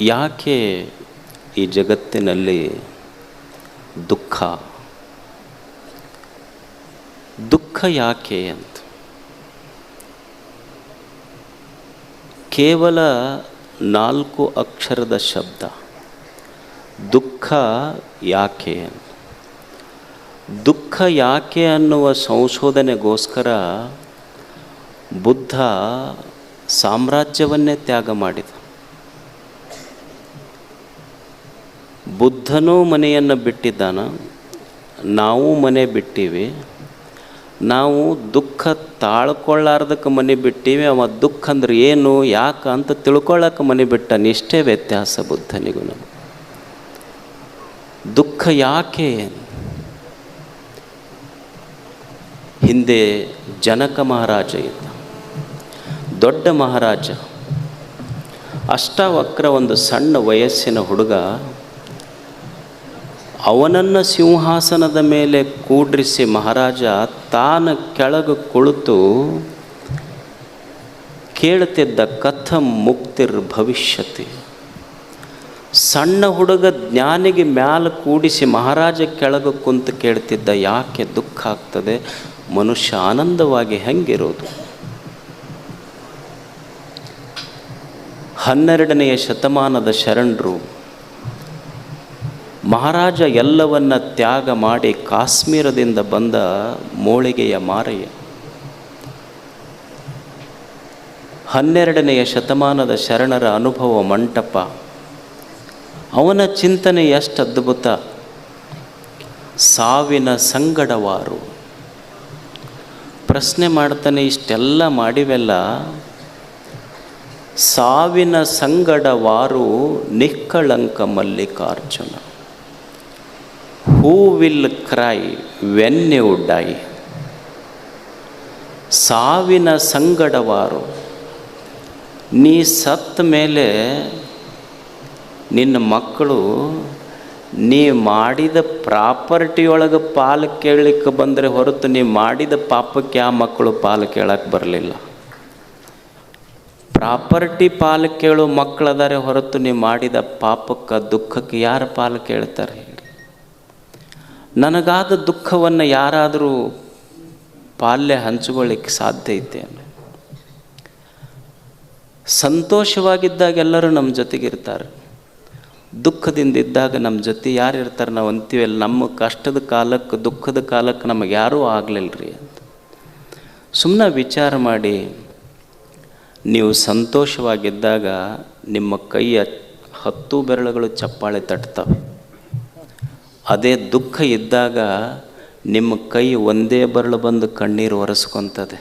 ಯಾಕೆ ಈ ಜಗತ್ತಿನಲ್ಲಿ ದುಃಖ? ದುಃಖ ಯಾಕೆ ಅಂತ. ಕೇವಲ ನಾಲ್ಕು ಅಕ್ಷರದ ಶಬ್ದ. ದುಃಖ ಯಾಕೆ ಅಂತ. ದುಃಖ ಯಾಕೆ ಅನ್ನುವ ಸಂಶೋಧನೆಗೋಸ್ಕರ ಬುದ್ಧ ಸಾಮ್ರಾಜ್ಯವನ್ನೇ ತ್ಯಾಗ ಮಾಡಿದ. ಬುದ್ಧನೂ ಮನೆಯನ್ನು ಬಿಟ್ಟಿದ್ದಾನ, ನಾವು ಮನೆ ಬಿಟ್ಟಿವಿ. ನಾವು ದುಃಖ ತಾಳ್ಕೊಳ್ಳಾರ್ದಕ್ಕೆ ಮನೆ ಬಿಟ್ಟಿವಿ, ಅವ ದುಃಖ ಅಂದ್ರೆ ಏನು, ಯಾಕೆ ಅಂತ ತಿಳ್ಕೊಳ್ಳೋಕೆ ಮನೆ ಬಿಟ್ಟಾನೆ ಇಷ್ಟೇ ವ್ಯತ್ಯಾಸ ಬುದ್ಧನಿಗೂ ನಮಗೆ. ದುಃಖ ಯಾಕೆ? ಹಿಂದೆ ಜನಕ ಮಹಾರಾಜ ಇದ್ದ, ದೊಡ್ಡ ಮಹಾರಾಜ, ಅಷ್ಟಾವಕ್ರ ಒಂದು ಸಣ್ಣ ವಯಸ್ಸಿನ ಹುಡುಗ ಅವನನ್ನು ಸಿಂಹಾಸನದ ಮೇಲೆ ಕೂಡ್ರಿಸಿ ಮಹಾರಾಜ ತಾನು ಕೆಳಗೆ ಕುಳಿತು ಕೇಳ್ತಿದ್ದ ಕಥ ಮುಕ್ತಿರ್ ಭವಿಷ್ಯತಿ. ಸಣ್ಣ ಹುಡುಗ ಜ್ಞಾನಿಗೆ ಮ್ಯಾಲ ಕೂಡಿಸಿ ಮಹಾರಾಜ ಕೆಳಗೆ ಕುಂತು ಕೇಳ್ತಿದ್ದ ಯಾಕೆ ದುಃಖ ಆಗ್ತದೆ? ಮನುಷ್ಯ ಆನಂದವಾಗಿ ಹೆಂಗಿರೋದು? ಹನ್ನೆರಡನೆಯ ಶತಮಾನದ ಶರಣರು ಮಹಾರಾಜ ಎಲ್ಲವನ್ನ ತ್ಯಾಗ ಮಾಡಿ ಕಾಶ್ಮೀರದಿಂದ ಬಂದ ಮೋಳಿಗೆಯ ಮಾರಯ್ಯ. ಹನ್ನೆರಡನೆಯ ಶತಮಾನದ ಶರಣರ ಅನುಭವ ಮಂಟಪ. ಅವನ ಚಿಂತನೆ ಎಷ್ಟು ಅದ್ಭುತ. ಸಾವಿನ ಸಂಗಡವಾರು. ಪ್ರಶ್ನೆ ಮಾಡ್ತಾನೆ, ಇಷ್ಟೆಲ್ಲ ಮಾಡಿವೆಲ್ಲ? ಸಾವಿನ ಸಂಗಡವಾರು ನಿಕ್ಕಳಂಕ Mallikarjuna. Who will cry when you die ಸಾವಿನ ಸಂಗಡವಾರು, ನೀ ಸತ್ತ ಮೇಲೆ ನಿನ್ನ ಮಕ್ಕಳು, ನೀ ಮಾಡಿದ ಪ್ರಾಪರ್ಟಿಯೊಳಗೆ ಪಾಲು ಕೇಳಲಿಕ್ಕೆ ಬಂದರೆ ಹೊರತು ನೀ ಮಾಡಿದ ಪಾಪಕ್ಕೆ ಆ ಮಕ್ಕಳು ಪಾಲು ಕೇಳಕ್ಕೆ ಬರಲಿಲ್ಲ. ಪ್ರಾಪರ್ಟಿ ಪಾಲು ಕೇಳೋ ಮಕ್ಕಳದಾರೆ ಹೊರತು ನೀ ಮಾಡಿದ ಪಾಪಕ್ಕೆ ದುಃಖಕ್ಕೆ ಯಾರು ಪಾಲು ಕೇಳ್ತಾರೆ? ನನಗಾದ ದುಃಖವನ್ನು ಯಾರಾದರೂ ಪಾಲ್ಯ ಹಂಚಿಕೊಳ್ಳಿಕ್ಕೆ ಸಾಧ್ಯ ಐತೆ ಸಂತೋಷವಾಗಿದ್ದಾಗ ಎಲ್ಲರೂ ನಮ್ಮ ಜೊತೆಗಿರ್ತಾರೆ. ದುಃಖದಿಂದ ಇದ್ದಾಗ ನಮ್ಮ ಜೊತೆ ಯಾರು ಇರ್ತಾರೆ ನಾವು ಅಂತೀವಲ್ಲ ನಮ್ಮ ಕಷ್ಟದ ಕಾಲಕ್ಕೆ, ದುಃಖದ ಕಾಲಕ್ಕೆ ನಮಗೆ ಯಾರೂ ಆಗಲಿಲ್ಲ ರೀ ಅಂತ. ಸುಮ್ಮನೆ ವಿಚಾರ ಮಾಡಿ, ನೀವು ಸಂತೋಷವಾಗಿದ್ದಾಗ ನಿಮ್ಮ ಕೈಯ ಹತ್ತು ಬೆರಳುಗಳು ಚಪ್ಪಾಳೆ ತಟ್ತವೆ. ಅದೇ ದುಃಖ ಇದ್ದಾಗ ನಿಮ್ಮ ಕೈ ಒಂದೇ ಬರಳು ಬಂದು ಕಣ್ಣೀರು ಒರೆಸ್ಕೊತದೆ.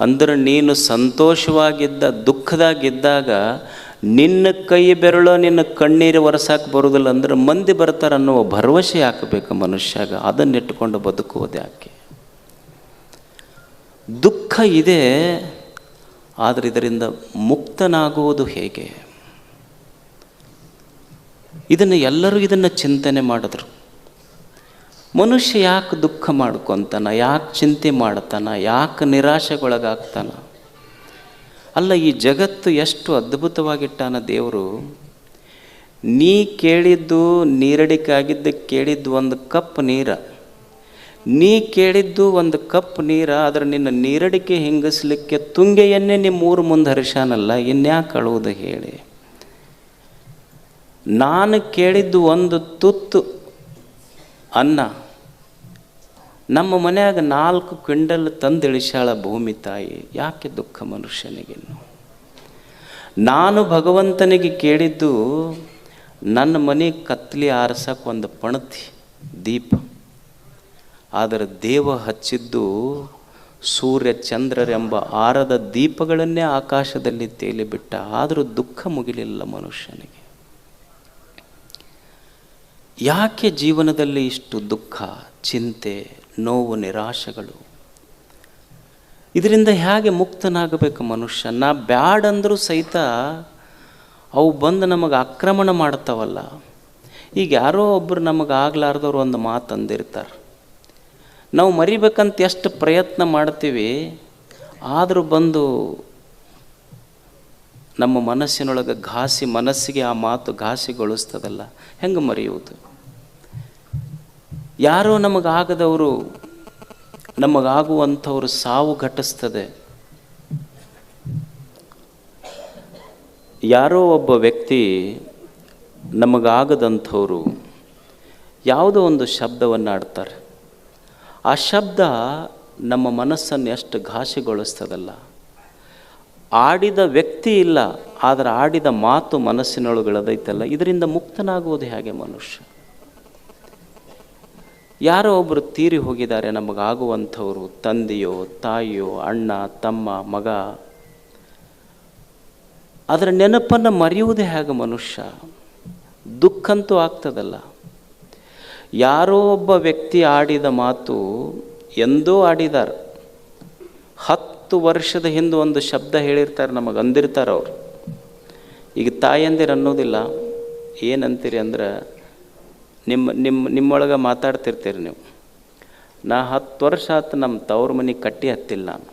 ಅಂದ್ರೆ ನೀನು ಸಂತೋಷವಾಗಿದ್ದ, ದುಃಖದಾಗಿದ್ದಾಗ ನಿನ್ನ ಕೈ ಬೆರಳು ನಿನ್ನ ಕಣ್ಣೀರು ಒರೆಸಕ್ಕೆ ಬರೋದಿಲ್ಲ ಅಂದ್ರೆ ಮಂದಿ ಬರ್ತಾರೆ ಅನ್ನುವ ಭರವಸೆ ಹಾಕಬೇಕು ಮನುಷ್ಯಾಗ. ಅದನ್ನಿಟ್ಟುಕೊಂಡು ಬದುಕುವುದು ಯಾಕೆ? ದುಃಖ ಇದೆ, ಆದರೆ ಇದರಿಂದ ಮುಕ್ತನಾಗುವುದು ಹೇಗೆ? ಇದನ್ನು ಎಲ್ಲರೂ ಇದನ್ನು ಚಿಂತನೆ ಮಾಡಿದ್ರು. ಮನುಷ್ಯ ಯಾಕೆ ದುಃಖ ಮಾಡ್ಕೊತಾನ, ಯಾಕೆ ಚಿಂತೆ ಮಾಡ್ತಾನ, ಯಾಕೆ ನಿರಾಶೆಗೊಳಗಾಗ್ತಾನ? ಅಲ್ಲ, ಈ ಜಗತ್ತು ಎಷ್ಟು ಅದ್ಭುತವಾಗಿಟ್ಟಾನ ದೇವರು? ನೀ ಕೇಳಿದ್ದು ನೀರಡಿಕಾಗಿದ್ದು ಕೇಳಿದ್ದು ಒಂದು ಕಪ್ ನೀರ. ನೀ ಕೇಳಿದ್ದು ಒಂದು ಕಪ್ ನೀರ, ಆದರೆ ನಿನ್ನ ನೀರಡಿಕೆ ಹಿಂಗಸ್ಲಿಕ್ಕೆ ತುಂಗೆಯನ್ನೇ ನಿಮ್ಮ ಊರು ಮುಂದೆ ಹರಿಶಾನಲ್ಲ, ಇನ್ಯಾಕೆ ಅಳುವುದು ಹೇಳಿ? ನಾನು ಕೇಳಿದ್ದು ಒಂದು ತುತ್ತು ಅನ್ನ. ನಮ್ಮ ಮನೆಯಾಗ ನಾಲ್ಕು ಕ್ವಿಂಡಲ್ ತಂದಿಳಿಸಾಳ ಭೂಮಿ ತಾಯಿ, ಯಾಕೆ ದುಃಖ ಮನುಷ್ಯನಿಗೆ ನಾನು ಭಗವಂತನಿಗೆ ಕೇಳಿದ್ದು, ನನ್ನ ಮನೆ ಕತ್ಲಿ ಆರಿಸಕ್ಕೆ ಒಂದು ಪಣತಿ, ದೀಪ. ಆದರೆ ದೇವ ಹಚ್ಚಿದ್ದು ಸೂರ್ಯ ಚಂದ್ರರೆಂಬ ಆರದ ದೀಪಗಳನ್ನೇ ಆಕಾಶದಲ್ಲಿ ತೇಲಿಬಿಟ್ಟ ಆದರೂ ದುಃಖ ಮುಗಿಲಿಲ್ಲ ಮನುಷ್ಯನಿಗೆ. ಯಾಕೆ ಜೀವನದಲ್ಲಿ ಇಷ್ಟು ದುಃಖ? ಚಿಂತೆ, ನೋವು, ನಿರಾಶೆಗಳು. ಇದರಿಂದ ಹೇಗೆ ಮುಕ್ತನಾಗಬೇಕು ಮನುಷ್ಯ? ನಾ ಬ್ಯಾಡಂದರೂ ಸಹಿತ ಅವು ಬಂದು ನಮಗೆ ಆಕ್ರಮಣ ಮಾಡ್ತಾವಲ್ಲ. ಈಗ ಯಾರೋ ಒಬ್ಬರು ನಮಗೆ ಆಗ್ಲಾರ್ದವ್ರು ಒಂದು ಮಾತು ಅಂದಿರ್ತಾರೆ. ನಾವು ಮರಿಬೇಕಂತ ಎಷ್ಟು ಪ್ರಯತ್ನ ಮಾಡ್ತೀವಿ, ಆದರೂ ಬಂದು ನಮ್ಮ ಮನಸ್ಸಿನೊಳಗೆ ಘಾಸಿ, ಮನಸ್ಸಿಗೆ ಆ ಮಾತು ಘಾಸಿಗೊಳಿಸ್ತದಲ್ಲ. ಹೆಂಗೆ ಮರೆಯುವುದು? ಯಾರೋ ನಮಗಾಗದವರು, ನಮಗಾಗುವಂಥವ್ರು ಸಾವು ಘಟಿಸ್ತದೆ. ಯಾರೋ ಒಬ್ಬ ವ್ಯಕ್ತಿ ನಮಗಾಗದಂಥವರು ಯಾವುದೋ ಒಂದು ಶಬ್ದವನ್ನು ಆಡ್ತಾರೆ ಆ ಶಬ್ದ ನಮ್ಮ ಮನಸ್ಸನ್ನು ಎಷ್ಟು ಘಾಸಿಗೊಳಿಸ್ತದಲ್ಲ. ಆಡಿದ ವ್ಯಕ್ತಿ ಇಲ್ಲ, ಆದರೆ ಆಡಿದ ಮಾತು ಮನಸ್ಸಿನೊಳಗಳದೈತಲ್ಲ, ಇದರಿಂದ ಮುಕ್ತನಾಗುವುದು ಹೇಗೆ ಮನುಷ್ಯ? ಯಾರೋ ಒಬ್ಬರು ತೀರಿ ಹೋಗಿದ್ದಾರೆ ನಮಗಾಗುವಂಥವ್ರು, ತಂದೆಯೋ, ತಾಯಿಯೋ, ಅಣ್ಣ, ತಮ್ಮ, ಮಗ. ಅದರ ನೆನಪನ್ನು ಮರೆಯುವುದೇ ಹೇಗೆ ಮನುಷ್ಯ? ದುಃಖಂತೂ ಆಗ್ತದಲ್ಲ. ಯಾರೋ ಒಬ್ಬ ವ್ಯಕ್ತಿ ಆಡಿದ ಮಾತು ಎಂದೋ ಆಡಿದ್ದಾರೆ. ಹತ್ತು ವರ್ಷದ ಹಿಂದೆ ಒಂದು ಶಬ್ದ ಹೇಳಿರ್ತಾರೆ, ನಮಗೆ ಅಂದಿರ್ತಾರೆ ಅವರು. ಈಗ ತಾಯಂದಿರು ಅನ್ನೋದಿಲ್ಲ. ಏನಂತೀರಿ ಅಂದ್ರೆ ನಿಮ್ಮ ನಿಮ್ಮ, ನಿಮ್ಮೊಳಗೆ ಮಾತಾಡ್ತಿರ್ತೀರಿ ನೀವು. ನಾ ಹತ್ತು ವರ್ಷ ಆತು ನಮ್ಮ ತವ್ರ ಮನೆ ಕಟ್ಟಿ ಹತ್ತಿಲ್ಲ ನಾನು.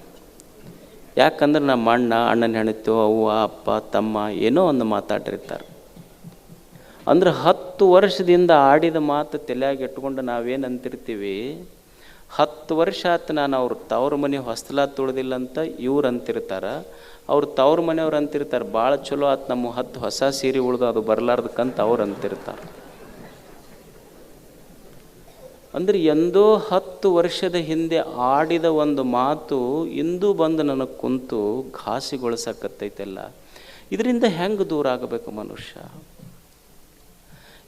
ಯಾಕಂದ್ರೆ ನಮ್ಮ ಅಣ್ಣ, ಅಣ್ಣನ ಹೆಣ್ತು ಅವ್ವ, ಅಪ್ಪ, ತಮ್ಮ ಏನೋ ಒಂದು ಮಾತಾಡಿರ್ತಾರೆ. ಅಂದ್ರೆ ಹತ್ತು ವರ್ಷದಿಂದ ಆಡಿದ ಮಾತು ತಲೆಯಾಗಿ ಇಟ್ಕೊಂಡು ನಾವೇನು ಅಂತಿರ್ತೀವಿ, ಹತ್ತು ವರ್ಷ ಆತು ನಾನು ಅವ್ರ ತವ್ರ ಮನೆ ಹೊಸ್ತಲ ತುಳ್ದಿಲ್ಲ ಅಂತ ಇವ್ರು ಅಂತಿರ್ತಾರೆ. ಅವ್ರ ತವ್ರ ಮನೆಯವ್ರು ಅಂತಿರ್ತಾರೆ, ಭಾಳ ಚಲೋ ಆತು ನಮ್ಮ ಹತ್ತು ಹೊಸ ಸೀರೆ ಉಳ್ದು ಅದು ಬರಲಾರ್ದಕ್ಕಂತ ಅವ್ರು ಅಂತಿರ್ತಾರೆ. ಅಂದರೆ ಎಂದೋ ಹತ್ತು ವರ್ಷದ ಹಿಂದೆ ಆಡಿದ ಒಂದು ಮಾತು ಇಂದು ಬಂದು ನನಗೆ ಕುಂತು ಘಾಸಿಗೊಳಿಸಕತ್ತೈತೆಲ್ಲ. ಇದರಿಂದ ಹೆಂಗೆ ದೂರ ಆಗಬೇಕು ಮನುಷ್ಯ?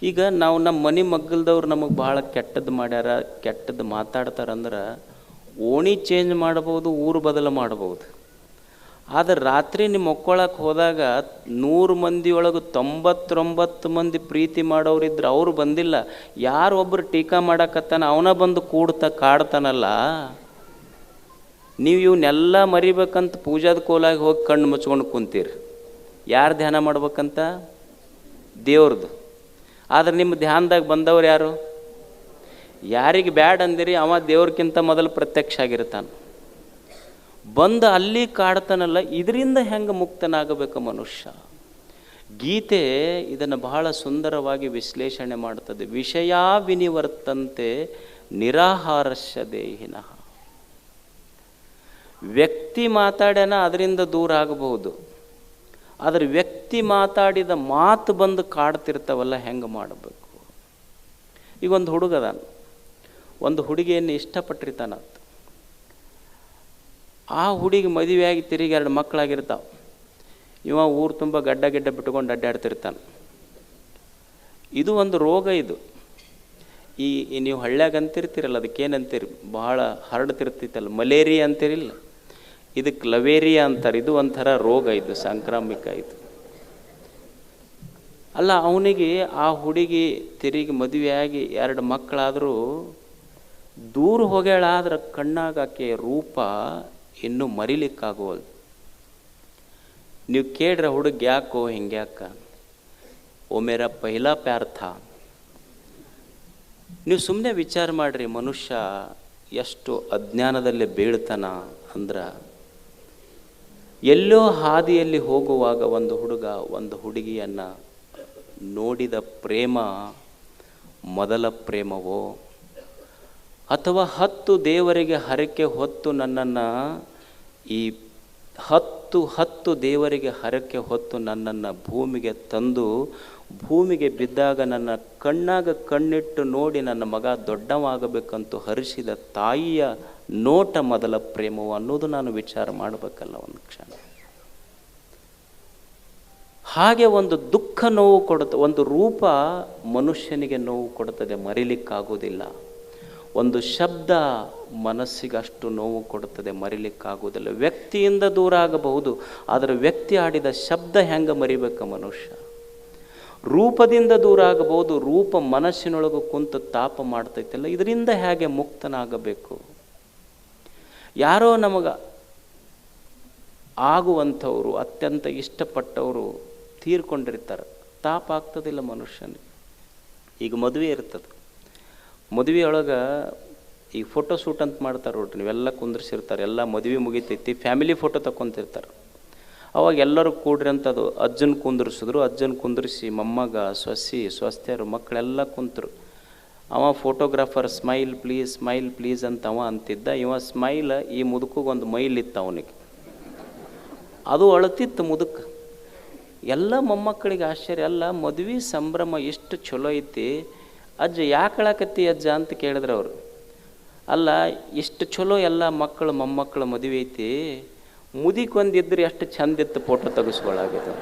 ಈಗ ನಾವು ನಮ್ಮ ಮನೆ ಮಗ್ಗಲ್ದವ್ರು ನಮಗೆ ಭಾಳ ಕೆಟ್ಟದ್ದು ಮಾಡ್ಯಾರ ಕೆಟ್ಟದ್ದು ಮಾತಾಡ್ತಾರಂದ್ರೆ ಓಣಿ ಚೇಂಜ್ ಮಾಡ್ಬೋದು, ಊರು ಬದಲು ಮಾಡ್ಬೋದು. ಆದರೆ ರಾತ್ರಿ ನಿಮ್ಮ ಮಕ್ಕೊಳಕ್ಕೆ ಹೋದಾಗ ನೂರು ಮಂದಿಯೊಳಗೆ ತೊಂಬತ್ತೊಂಬತ್ತು ಮಂದಿ ಪ್ರೀತಿ ಮಾಡೋರಿದ್ರೆ ಅವರು ಬಂದಿಲ್ಲ. ಯಾರು ಒಬ್ಬರು ಟೀಕಾ ಮಾಡಕತ್ತಾನ, ಅವನ ಬಂದು ಕೂಡ್ತ ಕಾಡ್ತಾನಲ್ಲ. ನೀವು ಇವನ್ನೆಲ್ಲ ಮರಿಬೇಕಂತ ಪೂಜಾದ ಕೋಲಾಗಿ ಹೋಗಿ ಕಣ್ಣು ಮುಚ್ಕೊಂಡು ಕುಂತೀರಿ. ಯಾರು ಧ್ಯಾನ ಮಾಡ್ಬೇಕಂತ? ದೇವ್ರದ್ದು ಆದ್ರೆ ನಿಮ್ಮ ಧ್ಯಾನದಾಗ ಬಂದವ್ರು ಯಾರು? ಯಾರಿಗೆ ಬ್ಯಾಡ್ ಅಂದಿರಿ, ಅವ ದೇವ್ರಕ್ಕಿಂತ ಮೊದಲು ಪ್ರತ್ಯಕ್ಷ ಆಗಿರ್ತಾನೆ. ಬಂದು ಅಲ್ಲಿ ಕಾಡ್ತಾನಲ್ಲ, ಇದರಿಂದ ಹೆಂಗೆ ಮುಕ್ತನಾಗಬೇಕು ಮನುಷ್ಯ? ಗೀತೆ ಇದನ್ನು ಬಹಳ ಸುಂದರವಾಗಿ ವಿಶ್ಲೇಷಣೆ ಮಾಡ್ತದೆ. ವಿಷಯ ವಿನಿವರ್ತಂತೆ ನಿರಾಹಾರಸ್ಯ ದೇಹಿನಃ. ವ್ಯಕ್ತಿ ಮಾತಾಡ್ಯಾನ ಅದರಿಂದ ದೂರ ಆಗಬಹುದು. ಆದರೆ ವ್ಯಕ್ತಿ ಮಾತಾಡಿದ ಮಾತು ಬಂದು ಕಾಡ್ತಿರ್ತಾವಲ್ಲ, ಹೆಂಗೆ ಮಾಡಬೇಕು? ಈಗ ಒಂದು ಹುಡುಗದ ಒಂದು ಹುಡುಗಿಯನ್ನು ಇಷ್ಟಪಟ್ಟಿರ್ತಾನಂತ ಆ ಹುಡುಗಿ ಮದುವೆಯಾಗಿ ತಿರುಗಿ ಎರಡು ಮಕ್ಕಳಾಗಿರ್ತಾವೆ. ಇವ ಊರು ತುಂಬ ಗಡ್ಡ ಗಿಡ್ಡ ಬಿಟ್ಕೊಂಡು ಅಡ್ಡಾಡ್ತಿರ್ತಾನೆ. ಇದು ಒಂದು ರೋಗ ಇದು. ಈ ನೀವು ಹಳ್ಳ್ಯಾಗ ಅಂತಿರ್ತೀರಲ್ಲ, ಅದಕ್ಕೇನಂತೀರಿ? ಭಾಳ ಹರಡ್ತಿರ್ತೈತಲ್ಲ ಮಲೇರಿಯಾ ಅಂತಿರಿಲ್ಲ? ಇದಕ್ಕೆ ಲವೇರಿಯಾ ಅಂತಾರೆ. ಇದು ಒಂಥರ ರೋಗ ಇದು, ಸಾಂಕ್ರಾಮಿಕ ಇದು. ಅಲ್ಲ, ಅವನಿಗೆ ಆ ಹುಡುಗಿ ತಿರುಗಿ ಮದುವೆಯಾಗಿ ಎರಡು ಮಕ್ಕಳಾದರೂ ದೂರ ಹೋಗ್ಯಾಳಾದ್ರೆ ಕಣ್ಣಾಗ ಆಕೆ ರೂಪ ಇನ್ನೂ ಮರಿಲಿಕ್ಕಾಗುವಲ್ದು. ನೀವು ಕೇಳ್ರ ಹುಡುಗ ಯಾಕೋ ಹಿಂಗ್ಯಾಕ ಓ ಮೇರ ಪೈಲಾ ಪ್ಯಾರ್ ಥಾ. ನೀವು ಸುಮ್ಮನೆ ವಿಚಾರ ಮಾಡ್ರಿ ಮನುಷ್ಯ ಎಷ್ಟು ಅಜ್ಞಾನದಲ್ಲಿ ಬೀಳ್ತಾನ ಅಂದ್ರೆ. ಎಲ್ಲೋ ಹಾದಿಯಲ್ಲಿ ಹೋಗುವಾಗ ಒಂದು ಹುಡುಗ ಒಂದು ಹುಡುಗಿಯನ್ನು ನೋಡಿದ ಪ್ರೇಮ ಮೊದಲ ಪ್ರೇಮವೋ? ಅಥವಾ ಹತ್ತು ದೇವರಿಗೆ ಹರಕೆ ಹೊತ್ತು ನನ್ನನ್ನು ಈ ಹತ್ತು ಹತ್ತು ದೇವರಿಗೆ ಹರಕೆ ಹೊತ್ತು ನನ್ನನ್ನು ಭೂಮಿಗೆ ತಂದು ಭೂಮಿಗೆ ಬಿದ್ದಾಗ ನನ್ನ ಕಣ್ಣಾಗ ಕಣ್ಣಿಟ್ಟು ನೋಡಿ ನನ್ನ ಮಗ ದೊಡ್ಡವಾಗಬೇಕಂತೂ ಹರಿಸಿದ ತಾಯಿಯ ನೋಟ ಮೊದಲ ಪ್ರೇಮವು ಅನ್ನೋದು ನಾನು ವಿಚಾರ ಮಾಡಬೇಕಲ್ಲ ಒಂದು ಕ್ಷಣ. ಹಾಗೆ ಒಂದು ದುಃಖ ನೋವು ಕೊಡುತ್ತೆ, ಒಂದು ರೂಪ ಮನುಷ್ಯನಿಗೆ ನೋವು ಕೊಡುತ್ತದೆ ಮರಿಲಿಕ್ಕಾಗೋದಿಲ್ಲ ಒಂದು ಶಬ್ದ ಮನಸ್ಸಿಗೆ ಅಷ್ಟು ನೋವು ಕೊಡುತ್ತದೆ, ಮರಿಲಿಕ್ಕಾಗುವುದಿಲ್ಲ. ವ್ಯಕ್ತಿಯಿಂದ ದೂರ ಆಗಬಹುದು, ಆದರೆ ವ್ಯಕ್ತಿ ಆಡಿದ ಶಬ್ದ ಹೆಂಗೆ ಮರಿಬೇಕು ಮನುಷ್ಯ? ರೂಪದಿಂದ ದೂರ ಆಗಬಹುದು, ರೂಪ ಮನಸ್ಸಿನೊಳಗೆ ಕುಂತು ತಾಪ ಮಾಡ್ತೈತಲ್ಲ, ಇದರಿಂದ ಹೇಗೆ ಮುಕ್ತನಾಗಬೇಕು? ಯಾರೋ ನಮಗೆ ಆಗುವಂಥವರು, ಅತ್ಯಂತ ಇಷ್ಟಪಟ್ಟವರು ತೀರ್ಕೊಂಡಿರ್ತಾರೆ. ತಾಪ ಆಗ್ತದಿಲ್ಲ ಮನುಷ್ಯನಿಗೆ. ಈಗ ಮದುವೆ ಇರ್ತದೆ. ಮದುವೆಯೊಳಗೆ ಈಗ ಫೋಟೋ ಶೂಟ್ ಅಂತ ಮಾಡ್ತಾರೆ ನೋಡ್ರಿ ನೀವೆಲ್ಲ ಕುಂದ್ರಿಸಿರ್ತಾರೆ, ಎಲ್ಲ ಮದುವೆ ಮುಗಿತೈತಿ ಫ್ಯಾಮಿಲಿ ಫೋಟೋ ತಗೊತಿರ್ತಾರೆ ಅವಾಗ ಎಲ್ಲರೂ ಕೂಡ್ರಿ ಅಂತ ಅದು ಅಜ್ಜನ ಕುಂದ್ರಿಸಿದ್ರು, ಅಜ್ಜನ ಕುಂದ್ರಿಸಿ ಮೊಮ್ಮಗ, ಸೊಸಿ ಸ್ವಸ್ಥರು ಮಕ್ಕಳೆಲ್ಲ ಕುಂತರು. ಅವ photographer smile please smile please ಅಂತ ಅವ ಅಂತಿದ್ದ. ಇವ ಸ್ಮೈಲ್ ಈ ಮುದುಕಿಗೊಂದು ಮೈಲ್ ಇತ್ತು ಅವನಿಗೆ. ಅದು ಅಳತಿತ್ತು ಮುದುಕ. ಎಲ್ಲ ಮೊಮ್ಮಕ್ಕಳಿಗೆ ಆಶ್ಚರ್ಯ, ಅಲ್ಲ, ಮದುವೆ ಸಂಭ್ರಮ ಎಷ್ಟು ಚಲೋ ಐತಿ. ಅಜ್ಜ ಯಾಕೆ ಅಜ್ಜ? ಅಂತ ಕೇಳಿದ್ರು ಅವರು. ಅಲ್ಲ, ಎಷ್ಟು ಚಲೋ ಎಲ್ಲ ಮಕ್ಕಳು ಮೊಮ್ಮಕ್ಕಳು ಮದುವೆ ಐತಿ. ಮುದಿಕ್ ಒಂದಿದ್ರೆ ಎಷ್ಟು ಚಂದ ಇತ್ತು ಫೋಟೋ ತೆಗೆಸ್ಕೊಳ್ಳಾಗಿದೆ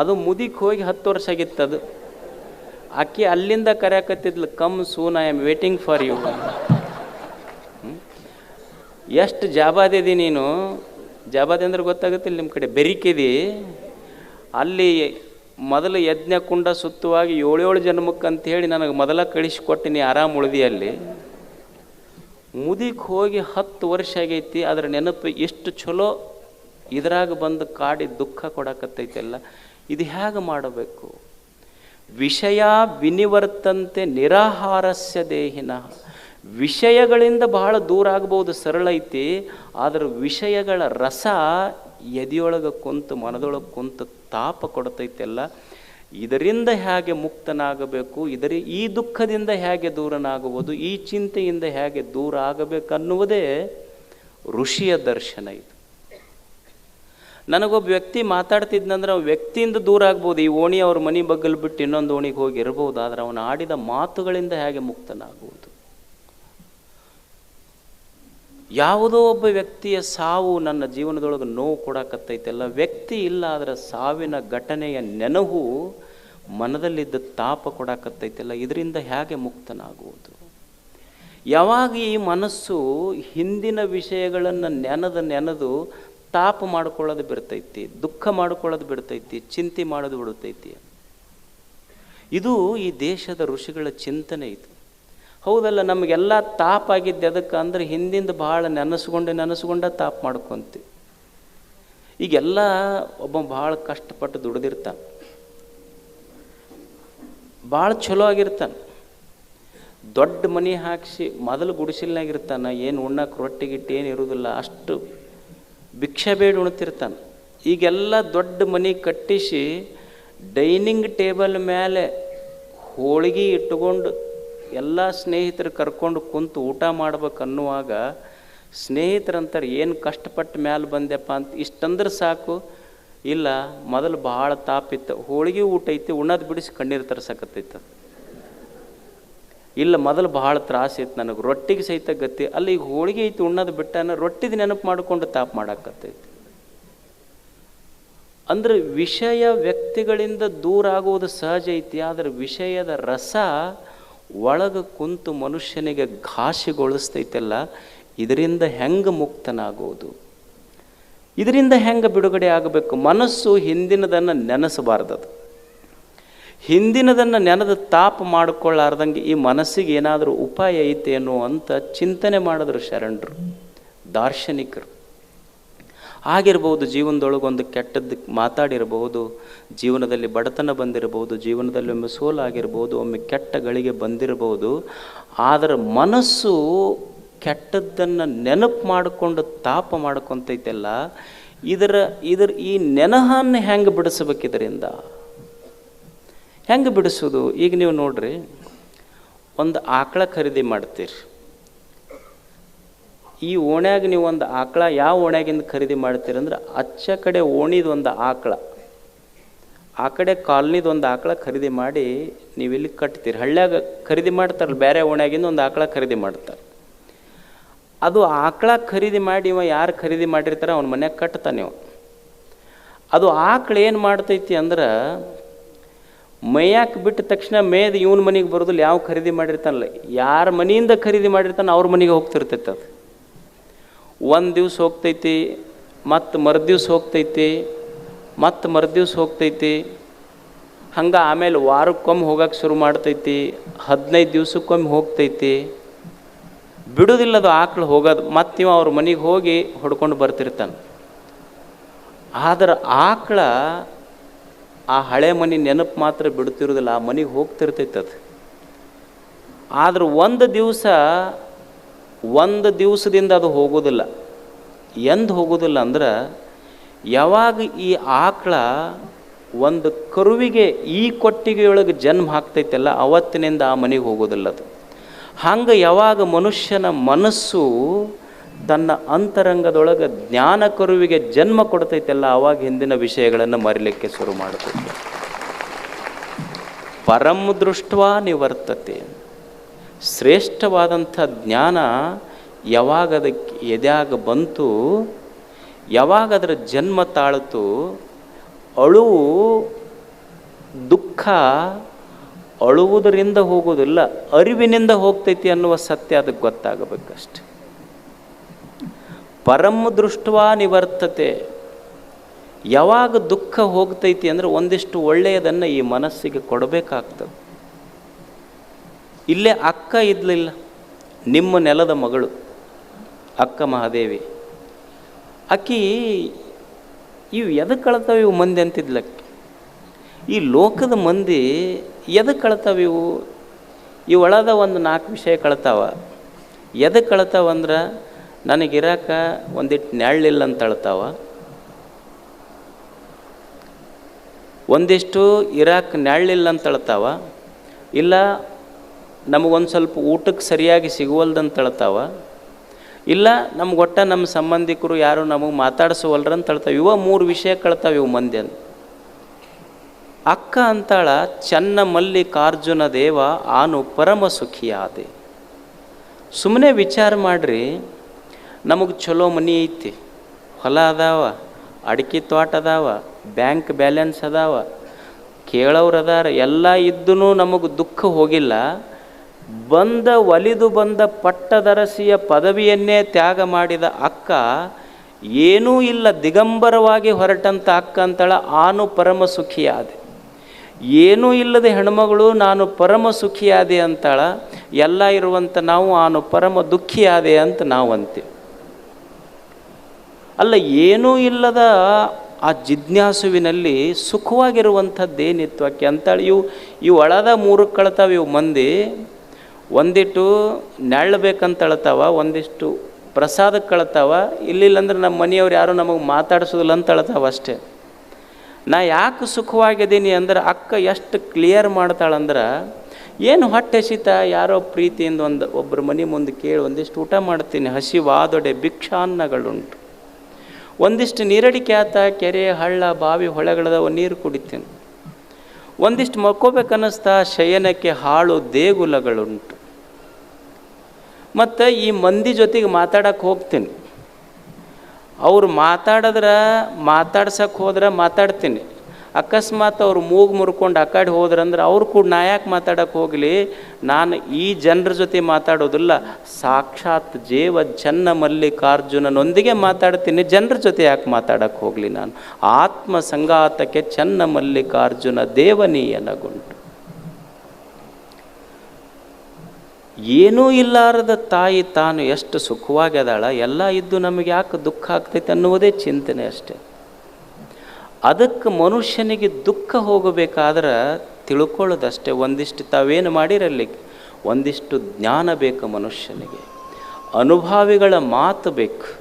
ಅದು ಮುದಿಕ್ ಹೋಗಿ ಹತ್ತು ವರ್ಷ ಆಗಿತ್ತು ಅದು. ಆಕೆ ಅಲ್ಲಿಂದ ಕರೆಯಕತ್ತಿದ್ಲು, come soon I am waiting for you ಎಷ್ಟು ಜಾಬಾದಿದಿ ನೀನು? ಜಾಬಾದಿ ಅಂದ್ರೆ ಗೊತ್ತಾಗುತ್ತಿಲ್ಲ ನಿಮ್ಮ ಕಡೆ ಬೆರಿಕಿದಿ ಅಲ್ಲಿ ಮೊದಲು ಯಜ್ಞ ಕುಂಡ ಸುತ್ತುವಾಗಿ ಏಳೇಳು ಜನ್ಮಕ್ಕೆ ಹೇಳಿ ನನಗೆ ಮೊದಲ ಕಳಿಸಿಕೊಟ್ಟು ನೀ ಆರಾಮ್ ಉಳಿದಿ ಅಲ್ಲಿ. ಮುದಿಕ್ ಹೋಗಿ ಹತ್ತು ವರ್ಷ ಆಗೈತಿ ಅದರ ನೆನಪು ಎಷ್ಟು ಚಲೋ ಇದ್ರಾಗ ಬಂದು ಕಾಡಿ ದುಃಖ ಕೊಡಕತ್ತೈತೆಲ್ಲ ಇದು ಹೇಗೆ ಮಾಡಬೇಕು? ವಿಷಯ ವಿನಿವರ್ತಂತೆ ನಿರಾಹಾರಸ್ಯ ದೇಹಿನ. ವಿಷಯಗಳಿಂದ ಬಹಳ ದೂರ ಆಗ್ಬೋದು, ಸರಳ ಐತಿ, ಆದ್ರೆ ವಿಷಯಗಳ ರಸ ಎದೆಯೊಳಗೆ ಕುಂತು, ಮನದೊಳಗೆ ಕುಂತು ತಾಪ ಕೊಡ್ತೈತೆಲ್ಲ ಇದರಿಂದ ಹೇಗೆ ಮುಕ್ತನಾಗಬೇಕು, ಇದರ ಈ ದುಃಖದಿಂದ ಹೇಗೆ ದೂರನಾಗುವುದು, ಈ ಚಿಂತೆಯಿಂದ ಹೇಗೆ ದೂರ ಆಗಬೇಕನ್ನುವುದೇ ಋಷಿಯ ದರ್ಶನ ಇದು. ನನಗೊಬ್ಬ ವ್ಯಕ್ತಿ ಮಾತಾಡ್ತಿದ್ನಂದ್ರೆ ಆ ವ್ಯಕ್ತಿಯಿಂದ ದೂರ ಆಗ್ಬೋದು. ಈ ಓಣಿ ಅವ್ರ ಮನೆ ಬಗ್ಗಲು ಬಿಟ್ಟು ಇನ್ನೊಂದು ಓಣಿಗೆ ಹೋಗಿ ಇರ್ಬೋದು. ಆದರೆ ಅವನು ಆಡಿದ ಮಾತುಗಳಿಂದ ಹೇಗೆ ಮುಕ್ತನಾಗುವುದು? ಯಾವುದೋ ಒಬ್ಬ ವ್ಯಕ್ತಿಯ ಸಾವು ನನ್ನ ಜೀವನದೊಳಗೆ ನೋವು ಕೊಡಕತ್ತೈತೆಲ್ಲ ವ್ಯಕ್ತಿ ಇಲ್ಲ ಅದರ ಸಾವಿನ ಘಟನೆಯ ನೆನಹು ಮನದಲ್ಲಿದ್ದ ತಾಪ ಕೊಡಕತ್ತೈತೆಲ್ಲ ಇದರಿಂದ ಹೇಗೆ ಮುಕ್ತನಾಗುವುದು? ಯಾವಾಗ ಈ ಮನಸ್ಸು ಹಿಂದಿನ ವಿಷಯಗಳನ್ನು ನೆನದ ನೆನೆದು ತಾಪ ಮಾಡ್ಕೊಳ್ಳೋದು ಬಿಡ್ತೈತಿ, ದುಃಖ ಮಾಡ್ಕೊಳ್ಳೋದು ಬಿಡ್ತೈತಿ, ಚಿಂತೆ ಮಾಡೋದು ಬಿಡ್ತೈತಿ. ಇದು ಈ ದೇಶದ ಋಷಿಗಳ ಚಿಂತನೆ ಇದು. ಹೌದಲ್ಲ, ನಮಗೆಲ್ಲ ತಾಪ್ ಆಗಿದ್ದೆ, ಅದಕ್ಕೆ ಅಂದ್ರೆ ಹಿಂದಿಂದ ಭಾಳ ನೆನೆಸ್ಕೊಂಡು, ನೆನೆಸ್ಕೊಂಡ ತಾಪ ಮಾಡ್ಕೊಂತಿ. ಈಗೆಲ್ಲ ಒಬ್ಬ ಭಾಳ ಕಷ್ಟಪಟ್ಟು ದುಡ್ದಿರ್ತಾನೆ. ಭಾಳ ಚಲೋ ಆಗಿರ್ತಾನೆ. ದೊಡ್ಡ ಮನೆ ಹಾಕಿಸಿ ಮೊದಲು ಗುಡಿಸಿಲ್ನಾಗಿರ್ತಾನೆ, ಏನು ಉಣ್ಣಕ್ಕೆ ರೊಟ್ಟಿ ಗಿಟ್ಟಿ ಏನು ಇರೋದಿಲ್ಲ, ಅಷ್ಟು ಭಿಕ್ಷೆ ಬೇಡ ಉಣ್ತಿರ್ತಾನೆ. ಈಗೆಲ್ಲ ದೊಡ್ಡ ಮನೆ ಕಟ್ಟಿಸಿ ಡೈನಿಂಗ್ ಟೇಬಲ್ ಮೇಲೆ ಹೋಳಿಗೆ ಇಟ್ಟುಕೊಂಡು ಎಲ್ಲ ಸ್ನೇಹಿತರು ಕರ್ಕೊಂಡು ಕುಂತು ಊಟ ಮಾಡ್ಬೇಕು ಅನ್ನುವಾಗ ಸ್ನೇಹಿತರಂತಾರೆ ಏನು ಕಷ್ಟಪಟ್ಟು ಮ್ಯಾಲೆ ಬಂದೆಪ್ಪ ಅಂತ ಇಷ್ಟಂದ್ರೆ ಸಾಕು. ಇಲ್ಲ, ಮೊದಲು ಭಾಳ ತಾಪಿತ್ತು. ಹೋಳಿಗೆ ಊಟ ಐತಿ, ಉಣ್ಣೋದು ಬಿಡಿಸಿ ಕಣ್ಣೀರು ತರ್ಸಕತ್ತೈತೆ. ಇಲ್ಲ, ಮೊದಲು ಭಾಳ ತ್ರಾಸಿತ್ತು ನನಗೆ. ರೊಟ್ಟಿಗೆ ಸಹಿತ ಗತಿ ಅಲ್ಲಿ ಈಗ ಹೋಳಿಗೆ ಐತಿ, ಉಣ್ಣೋದು ಬಿಟ್ಟಾನ ರೊಟ್ಟಿದ ನೆನಪು ಮಾಡಿಕೊಂಡು ತಾಪ ಮಾಡಾಕತ್ತೈತಿ. ಅಂದ್ರೆ ವಿಷಯ ವ್ಯಕ್ತಿಗಳಿಂದ ದೂರ ಆಗುವುದು ಸಹಜ ಐತಿ, ಆದರೆ ವಿಷಯದ ರಸ ಒಳಗೆ ಕುಂತು ಮನುಷ್ಯನಿಗೆ ಘಾಸಿಗೊಳಿಸ್ತೈತೆಲ್ಲ, ಇದರಿಂದ ಹೆಂಗೆ ಮುಕ್ತನಾಗೋದು? ಇದರಿಂದ ಹೆಂಗೆ ಬಿಡುಗಡೆ ಆಗಬೇಕು? ಮನಸ್ಸು ಹಿಂದಿನದನ್ನು ನೆನೆಸಬಾರ್ದದು. ಹಿಂದಿನದನ್ನು ನೆನೆದು ತಾಪ ಮಾಡಿಕೊಳ್ಳಾರ್ದಂಗೆ ಈ ಮನಸ್ಸಿಗೆ ಏನಾದರೂ ಉಪಾಯ ಐತೇನೋ ಅಂತ ಚಿಂತನೆ ಮಾಡಿದ್ರು ಶರಣರು, ದಾರ್ಶನಿಕರು. ಆಗಿರ್ಬೋದು ಜೀವನದೊಳಗೆ ಒಂದು ಕೆಟ್ಟದ್ದು ಮಾತಾಡಿರಬಹುದು, ಜೀವನದಲ್ಲಿ ಬಡತನ ಬಂದಿರಬಹುದು, ಜೀವನದಲ್ಲಿ ಒಮ್ಮೆ ಸೋಲಾಗಿರ್ಬೋದು ಒಮ್ಮೆ ಕೆಟ್ಟ ಗಳಿಗೆ ಬಂದಿರಬಹುದು, ಆದರೆ ಮನಸ್ಸು ಕೆಟ್ಟದ್ದನ್ನು ನೆನಪು ಮಾಡಿಕೊಂಡು ತಾಪ ಮಾಡ್ಕೊತೈತೆಲ್ಲ, ಇದರ ಇದರ ಈ ನೆನಹನ್ನು ಹೆಂಗೆ ಬಿಡಿಸ್ಬೇಕು ಇದರಿಂದ ಹೆಂಗೆ ಬಿಡಿಸೋದು? ಈಗ ನೀವು ನೋಡ್ರಿ, ಒಂದು ಆಕಳ ಖರೀದಿ ಮಾಡ್ತೀರಿ. ಈ ಓಣ್ಯಾಗ ನೀವು ಒಂದು ಆಕಳ ಯಾವ ಓಣ್ಯಾಗಿಂದ ಖರೀದಿ ಮಾಡ್ತೀರಂದ್ರೆ ಅಚ್ಚ ಕಡೆ ಓಣಿದ ಒಂದು ಆಕಳ, ಆ ಕಡೆ ಕಾಲನಿದ ಒಂದು ಆಕಳ ಖರೀದಿ ಮಾಡಿ ನೀವು ಇಲ್ಲಿ ಕಟ್ತೀರಿ. ಹಳ್ಳ್ಯಾಗ ಖರೀದಿ ಮಾಡ್ತಾರಲ್ಲ, ಬೇರೆ ಓಣ್ಯಾಗಿಂದ ಒಂದು ಆಕಳ ಖರೀದಿ ಮಾಡ್ತಾರೆ. ಅದು ಆಕಳ ಖರೀದಿ ಮಾಡಿ ಇವ ಯಾರು ಖರೀದಿ ಮಾಡಿರ್ತಾರೆ ಅವನ ಮನೆಗೆ ಕಟ್ತಾನೆ ಇವ. ಅದು ಆಕಳ ಏನು ಮಾಡ್ತೈತಿ ಅಂದ್ರೆ ಮೈಯಾಕೆ ಬಿಟ್ಟ ತಕ್ಷಣ ಮೇಯ್ದು ಇವನ ಮನೆಗೆ ಬರೋದಿಲ್ಲ, ಯಾವ ಖರೀದಿ ಮಾಡಿರ್ತಾನಲ್ಲ, ಯಾರ ಮನೆಯಿಂದ ಖರೀದಿ ಮಾಡಿರ್ತಾನೆ ಅವ್ರ ಮನೆಗೆ ಹೋಗ್ತಿರ್ತೈತೆ ಅದು. ಒಂದು ದಿವ್ಸ ಹೋಗ್ತೈತಿ, ಮತ್ತು ಮರುದಿವ್ಸ ಹೋಗ್ತೈತಿ, ಮತ್ತು ಮರುದಿವ್ಸ ಹೋಗ್ತೈತಿ. ಹಂಗೆ ಆಮೇಲೆ ವಾರಕ್ಕೊಮ್ಮೆ ಹೋಗಕ್ಕೆ ಶುರು ಮಾಡ್ತೈತಿ, ಹದಿನೈದು ದಿವ್ಸಕ್ಕೊಮ್ಮೆ ಹೋಗ್ತೈತಿ. ಬಿಡೋದಿಲ್ಲದು ಆಕಳು ಹೋಗೋದು, ಮತ್ತು ಇವ ಅವ್ರ ಮನೆಗೆ ಹೋಗಿ ಹೊಡ್ಕೊಂಡು ಬರ್ತಿರ್ತಾನೆ. ಆದ್ರೆ ಆಕಳ ಆ ಹಳೆ ಮನೆ ನೆನಪು ಮಾತ್ರ ಬಿಡ್ತಿರೋದಿಲ್ಲ, ಆ ಮನೆಗೆ ಹೋಗ್ತಿರ್ತೈತೆ ಅದು. ಆದ್ರೆ ಒಂದು ದಿವಸ ಒಂದು ದಿವಸದಿಂದ ಅದು ಹೋಗೋದಿಲ್ಲ. ಎಂದು ಹೋಗೋದಿಲ್ಲ ಅಂದ್ರೆ ಯಾವಾಗ ಈ ಆಕಳ ಒಂದು ಕರುವಿಗೆ ಈ ಕೊಟ್ಟಿಗೆಯೊಳಗೆ ಜನ್ಮ ಹಾಕ್ತೈತಲ್ಲ ಅವತ್ತಿನಿಂದ ಆ ಮನೆಗೆ ಹೋಗೋದಿಲ್ಲ ಅದು. ಹಂಗೆ ಯಾವಾಗ ಮನುಷ್ಯನ ಮನಸ್ಸು ತನ್ನ ಅಂತರಂಗದೊಳಗೆ ಜ್ಞಾನ ಕರುವಿಗೆ ಜನ್ಮ ಕೊಡ್ತೈತಲ್ಲ ಆವಾಗ ಹಿಂದಿನ ವಿಷಯಗಳನ್ನು ಮರಿಲಿಕ್ಕೆ ಶುರು ಮಾಡುತ್ತೆ. ಪರಂ ದೃಷ್ಟ ನಿವರ್ತತೆ. ಶ್ರೇಷ್ಠವಾದಂಥ ಜ್ಞಾನ ಯಾವಾಗ ಅದಕ್ಕೆ ಎದ್ಯಾಗ ಬಂತು ಯಾವಾಗ ಅದರ ಜನ್ಮ ತಾಳಿತು, ಅಳುವು ದುಃಖ ಅಳುವುದರಿಂದ ಹೋಗೋದಿಲ್ಲ ಅರಿವಿನಿಂದ ಹೋಗ್ತೈತಿ ಅನ್ನುವ ಸತ್ಯ ಅದಕ್ಕೆ ಗೊತ್ತಾಗಬೇಕಷ್ಟೆ. ಪರಮ ದೃಷ್ಟವಾ ನಿವರ್ತತೆ. ಯಾವಾಗ ದುಃಖ ಹೋಗ್ತೈತಿ ಅಂದರೆ ಒಂದಿಷ್ಟು ಒಳ್ಳೆಯದನ್ನು ಈ ಮನಸ್ಸಿಗೆ ಕೊಡಬೇಕಾಗ್ತದೆ. ಇಲ್ಲೇ ಅಕ್ಕ ಇದ್ಲಿಲ್ಲ. ನಿಮ್ಮ ನೆಲದ ಮಗಳು, ಅಕ್ಕ ಮಹಾದೇವಿ. ಅಕ್ಕಿ, ಇವು ಎದಕ್ಕೆ ಕಳ್ತಾವೆ ಇವು ಮಂದಿ ಅಂತಿದ್ಲಕ್ಕೆ ಈ ಲೋಕದ ಮಂದಿ ಎದಕ್ಕೆ ಕಳ್ತಾವೆ ಇವು? ಇವಳದ ಒಂದು ನಾಲ್ಕು ವಿಷಯ ಕಳ್ತಾವ. ಎದಕ್ಕೆ ಕಳ್ತಾವಂದ್ರೆ ನನಗಿರಾಕ ಒಂದಿಟ್ಟು ನೆಳ್ಳಿಲ್ಲ ಅಂತ ಅಳ್ತಾವ. ಒಂದಿಷ್ಟು ಇರಾಕ್ ನೆಳ್ಳಿಲ್ಲ ಅಂತ ಅಳ್ತಾವ. ಇಲ್ಲ ನಮಗೊಂದು ಸ್ವಲ್ಪ ಊಟಕ್ಕೆ ಸರಿಯಾಗಿ ಸಿಗುವಲ್ದಂತ ಅಳ್ತಾವ ಇಲ್ಲ, ನಮ್ಗೆ ನಮ್ಮ ಸಂಬಂಧಿಕರು ಯಾರು ನಮಗೆ ಮಾತಾಡಿಸುವಲ್ರ ಅಂತ ಹೇಳ್ತಾವೆ. ಇವ ಮೂರು ವಿಷಯ ಕಳ್ತಾವೆ ಇವು ಮಂದಿ ಅಂತ. ಅಕ್ಕ ಅಂತಾಳ, ಚನ್ನ ಮಲ್ಲಿಕಾರ್ಜುನ ದೇವ ಆನು ಪರಮ ಸುಖಿಯಾದೆ. ಸುಮ್ಮನೆ ವಿಚಾರ ಮಾಡ್ರಿ, ನಮಗೆ ಚಲೋ ಮನಿ ಐತಿ. ಹೊಲ ಅದಾವ, ಅಡಿಕೆ ತೋಟ ಅದಾವ, ಬ್ಯಾಂಕ್ ಬ್ಯಾಲೆನ್ಸ್ ಅದಾವ. ಕೇಳೋರು ಅದಾರ, ಎಲ್ಲ ಇದ್ದೂ ನಮಗೆ ದುಃಖ ಹೋಗಿಲ್ಲ. ಬಂದ ಒಲಿದು ಬಂದ ಪಟ್ಟದರಸಿಯ ಪದವಿಯನ್ನೇ ತ್ಯಾಗ ಮಾಡಿದ ಅಕ್ಕ, ಏನೂ ಇಲ್ಲ, ದಿಗಂಬರವಾಗಿ ಹೊರಟಂಥ ಅಕ್ಕ ಅಂತಳ ಆನು ಪರಮ ಸುಖಿಯಾದೆ ಏನೂ ಇಲ್ಲದೆ ಹೆಣ್ಮಗಳು, ನಾನು ಪರಮ ಸುಖಿಯಾದೆ ಅಂತಾಳ, ಎಲ್ಲ ಇರುವಂಥ ನಾವು ಆನು ಪರಮ ದುಃಖಿಯಾದೆ ಅಂತ ನಾವು ಅಂತೀವಿ. ಅಲ್ಲ, ಏನೂ ಇಲ್ಲದ ಆ ಜಿಜ್ಞಾಸುವಿನಲ್ಲಿ ಸುಖವಾಗಿರುವಂಥದ್ದೇನಿತ್ತು ಆಕೆ ಅಂತಾಳೆ ಇವು ಇವು ಒಳದ ಮೂರು ಕಳ್ತಾವ ಇವು ಮಂದಿ. ಒಂದಿಟ್ಟು ನೆಳ್ಳು ಬೇಕಂತ ಅಳ್ತಾವ ಒಂದಿಷ್ಟು ಪ್ರಸಾದಕ್ಕೆ ಕಳ್ತಾವ ಇಲ್ಲಿಲ್ಲಂದ್ರೆ ನಮ್ಮ ಮನೆಯವ್ರು ಯಾರೂ ನಮಗೆ ಮಾತಾಡಿಸೋದಿಲ್ಲ ಅಂತ ಅಳ್ತಾವ ಅಷ್ಟೇ. ನಾ ಯಾಕೆ ಸುಖವಾಗಿದ್ದೀನಿ ಅಂದ್ರೆ ಅಕ್ಕ ಎಷ್ಟು ಕ್ಲಿಯರ್ ಮಾಡ್ತಾಳಂದ್ರೆ ಏನು ಹೊಟ್ಟೆ ಹಸಿತ ಯಾರೋ ಪ್ರೀತಿಯಿಂದ ಒಂದು ಒಬ್ಬರ ಮನೆ ಮುಂದೆ ಕೇಳಿ ಒಂದಿಷ್ಟು ಊಟ ಮಾಡ್ತೀನಿ ಹಸಿವಾದೊಡೆ ಭಿಕ್ಷಾನ್ನಗಳುಂಟು. ಒಂದಿಷ್ಟು ನೀರಡಿಕೆ ಆತ ಕೆರೆ, ಹಳ್ಳ, ಬಾವಿ ಹೊಳೆಗಳದವ, ನೀರು ಕುಡಿತೀನಿ. ಒಂದಿಷ್ಟು ಮಕ್ಕೋಬೇಕನ್ನಿಸ್ತಾ ಶಯನಕ್ಕೆ ಹಾಳು ದೇಗುಲಗಳುಂಟು. ಮತ್ತು ಈ ಮಂದಿ ಜೊತೆಗೆ ಮಾತಾಡಕ್ಕೆ ಹೋಗ್ತೀನಿ. ಅವ್ರು ಮಾತಾಡಿದ್ರೆ ಮಾತಾಡ್ಸಕ್ಕೆ ಹೋದ್ರೆ ಮಾತಾಡ್ತೀನಿ. ಅಕಸ್ಮಾತ್ ಅವ್ರು ಮೂಗು ಮುರ್ಕೊಂಡು ಆ ಕಡೆ ಹೋದ್ರಂದ್ರೆ ಅವ್ರು ಕೂಡ ನಾ ಯಾಕೆ ಮಾತಾಡಕ್ಕೆ ಹೋಗಲಿ? ನಾನು ಈ ಜನರ ಜೊತೆ ಮಾತಾಡೋದಿಲ್ಲ. ಸಾಕ್ಷಾತ್ ಜೇವ ಚನ್ನ ಮಲ್ಲಿಕಾರ್ಜುನನೊಂದಿಗೆ ಮಾತಾಡ್ತೀನಿ. ಜನರ ಜೊತೆ ಯಾಕೆ ಮಾತಾಡಕ್ಕೆ ಹೋಗಲಿ ನಾನು? ಆತ್ಮ ಸಂಘಾತಕ್ಕೆ ಚನ್ನ ಮಲ್ಲಿಕಾರ್ಜುನ ದೇವನೀಯನಗುಂಟು ಏನೂ ಇಲ್ಲಾರದ ತಾಯಿ ತಾನು ಎಷ್ಟು ಸುಖವಾಗ್ಯದಾಳ ಎಲ್ಲ ಇದ್ದು ನಮಗೆ ಯಾಕೆ ದುಃಖ ಆಗ್ತೈತೆ ಅನ್ನುವುದೇ ಚಿಂತನೆ ಅಷ್ಟೆ. ಅದಕ್ಕೆ ಮನುಷ್ಯನಿಗೆ ದುಃಖ ಹೋಗಬೇಕಾದ್ರೆ ತಿಳ್ಕೊಳ್ಳೋದಷ್ಟೇ, ಒಂದಿಷ್ಟು ತಾವೇನು ಮಾಡಿರಲ್ಲಿ ಒಂದಿಷ್ಟು ಜ್ಞಾನ ಬೇಕು ಮನುಷ್ಯನಿಗೆ. ಅನುಭಾವಿಗಳ ಮಾತು ಬೇಕು.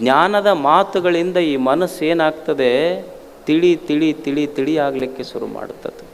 ಜ್ಞಾನದ ಮಾತುಗಳಿಂದ ಈ ಮನಸ್ಸು ಏನಾಗ್ತದೆ ತಿಳಿ ತಿಳಿ ತಿಳಿ ತಿಳಿ ಆಗಲಿಕ್ಕೆ ಶುರು ಮಾಡುತ್ತದೆ.